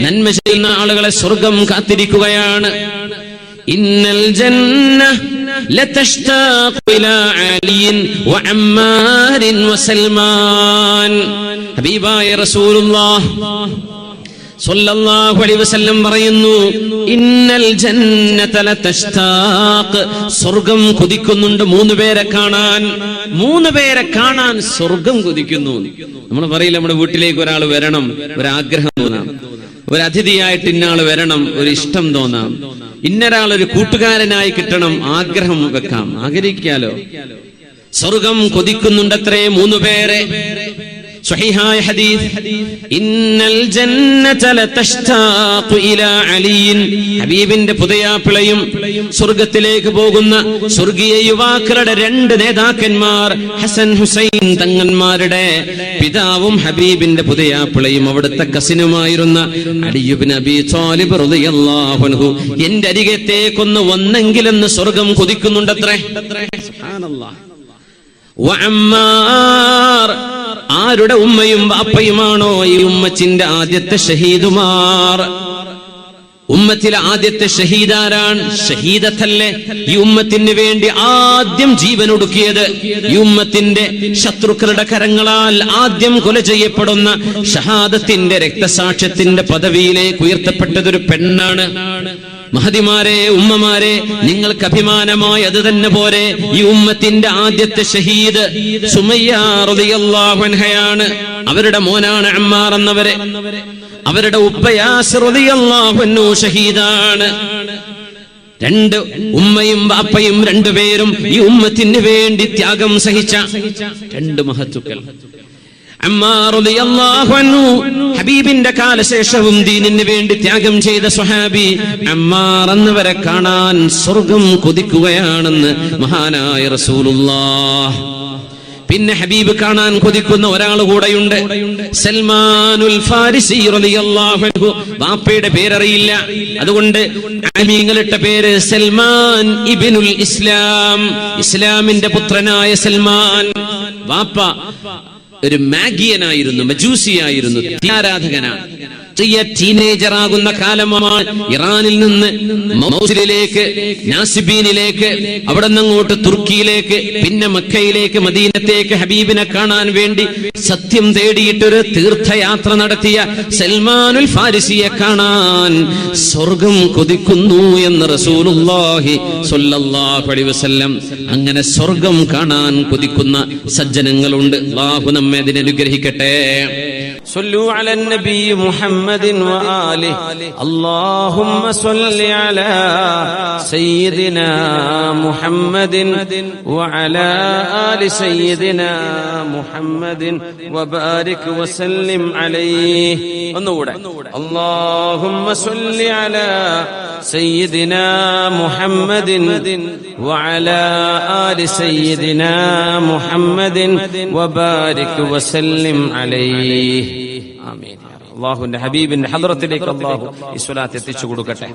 നന്മ ചെയ്യുന്ന ആളുകളെ സ്വർഗം കാത്തിരിക്കുകയാണ് ഇന്നൽ ജന്ന لتشتاق إلى علي وعمار وسلمان حبيباي رسول الله സല്ലല്ലാഹു അലൈഹി വസല്ലം പറയുന്നു ഇന്നൽ ജന്നത ലതഷ്താഖ് സ്വർഗം കൊതിക്കുന്നുണ്ട് മൂന്ന് പേരെ കാണാൻ മൂന്ന് പേരെ കാണാൻ സ്വർഗം കൊതിക്കുന്നു നമ്മൾ പറയില്ല നമ്മുടെ വീട്ടിലേക്ക് ഒരാൾ വരണം ഒരാഗ്രഹം തോന്നാം ഒരു അതിഥിയായിട്ട് ഇന്നയാൾ വരണം ഒരു ഇഷ്ടം തോന്നാം. ഇന്നൊരാൾ ഒരു കൂട്ടുകാരനായി കിട്ടണം ആഗ്രഹം വെക്കാം. ആഗ്രഹിക്കാലോ? സ്വർഗം കൊതിക്കുന്നുണ്ടത്രേ മൂന്ന് പേരെ സ്വഹീഹായ ഹദീസ് ഇന്നൽ ജന്നത ലതഷ്താഖു ഇലാ അലിയിൻ ഹബീബിന്റെ പുതയാപ്പിളയും സ്വർഗത്തിലേക്ക് പോകുന്ന സ്വർഗീയ യുവാക്കളുടെ രണ്ട് നേതാക്കന്മാർ ഹസൻ ഹുസൈൻ തങ്ങന്മാരുടെ പിതാവും ഹബീബിന്റെ പുതയാപ്പിളയും അവിടുത്തെ കസിനുമായിരുന്ന അലിയുബിൻ അബി ത്വാലിബ് റളിയല്ലാഹു അൻഹു. എന്റെ അരികത്തേക്കൊന്ന് വന്നെങ്കിലെന്ന് സ്വർഗം കൊതിക്കുന്നുണ്ടത്രേ? സുബ്ഹാനല്ലാഹ് വഅമ്മാർ ആരുടെ ഉമ്മയും ബാപ്പയുമാണോ ഈ ഉമ്മച്ചിന്റെ ആദ്യത്തെ ഷഹീദുമാർ? ഉമ്മത്തിലെ ആദ്യത്തെ ഷഹീദാരാണ് ഷഹീദത്തല്ലേ? ഈ ഉമ്മത്തിന് വേണ്ടി ആദ്യം ജീവൻ ഒടുക്കിയത് ഈ ഉമ്മത്തിന്റെ ശത്രുക്കളുടെ കരങ്ങളാൽ ആദ്യം കൊല ചെയ്യപ്പെടുന്ന ഷഹാദത്തിന്റെ രക്തസാക്ഷ്യത്തിന്റെ പദവിയിലേക്ക് ഉയർത്തപ്പെട്ടതൊരു പെണ്ണാണ്. മഹതിമാരെ ഉമ്മമാരെ നിങ്ങൾക്ക് അഭിമാനമായി അത് തന്നെ പോരെ. ഈ ഉമ്മത്തിന്റെ ആദ്യത്തെ ഷഹീദ് സുമയ്യാറുദിയല്ലാഹുൻഹയാണ് അവരുടെ മോനാണ് അമ്മാർ എന്നവരെ. അവരുടെ ഉപ്പയാസിറുദിയല്ലാഹുന്നു ഷഹീദാണ്. രണ്ട് ഉമ്മയും ബാപ്പയും രണ്ടുപേരും ഈ ഉമ്മത്തിന് വേണ്ടി ത്യാഗം സഹിച്ച രണ്ട് മഹത്തുക്കൾ. ഹബീബിന്റെ കാലശേഷവും ദീനിന് വേണ്ടി ത്യാഗം ചെയ്ത സ്വഹാബി അമ്മാർ എന്നവരെ കാണാൻ സ്വർഗം കൊതിക്കുകയാണെന്ന് മഹാനായ റസൂലുള്ളാഹ്. പിന്നെ ഹബീബ് കാണാൻ കൊതിക്കുന്ന ഒരാൾ കൂടെയുണ്ട്. സൽമാനുൽ ഫാരിസി ബാപ്പയുടെ പേരറിയില്ല. അതുകൊണ്ട് അമീങ്ങളിട്ട പേര് സൽമാൻ ഇബ്നുൽ ഇസ്ലാം. ഇസ്ലാമിന്റെ പുത്രനായ സൽമാൻ. ബാപ്പ ഒരു മാഗിയനായിരുന്നു മജൂസിയായിരുന്നു ആരാധകനാണ് ചെറിയ ടീനേജർ ആകുന്ന കാലമാണ് ഇറാനിൽ നിന്ന് മൗസിലേക്ക് നാസിബീനിലേക്ക് അവിടെ അങ്ങോട്ട് തുർക്കിയിലേക്ക് പിന്നെ മക്കയിലേക്ക് മദീനത്തേക്ക് ഹബീബിനെ കാണാൻ വേണ്ടി സത്യം തേടിയിട്ടൊരു തീർത്ഥയാത്ര നടത്തിയ സൽമാനുൽ ഫാരിസിയെ കാണാൻ സ്വർഗം കൊതിക്കുന്നു എന്ന് സ്വല്ലല്ലാഹു അലൈഹി വസല്ലം. അങ്ങനെ സ്വർഗം കാണാൻ കൊതിക്കുന്ന സജ്ജനങ്ങളുണ്ട്. അല്ലാഹു അതിനെ അനുഗ്രഹിക്കട്ടെ صلوا على النبي محمد وآله اللهم صل على سيدنا محمد وعلى آل سيدنا محمد وبارك وسلم عليه ഒന്നുകൂടെ اللهم صل على سيدنا محمد وعلى آل سيدنا محمد وبارك വസല്ലിം അലൈഹി. ആമീൻ. അള്ളാഹുവിന്റെ ഹബീബിന്റെ ഹദ്റത്തിലേക്ക് അള്ളാഹു ഈ സ്വലാത്ത് എത്തിച്ചു കൊടുക്കട്ടെ.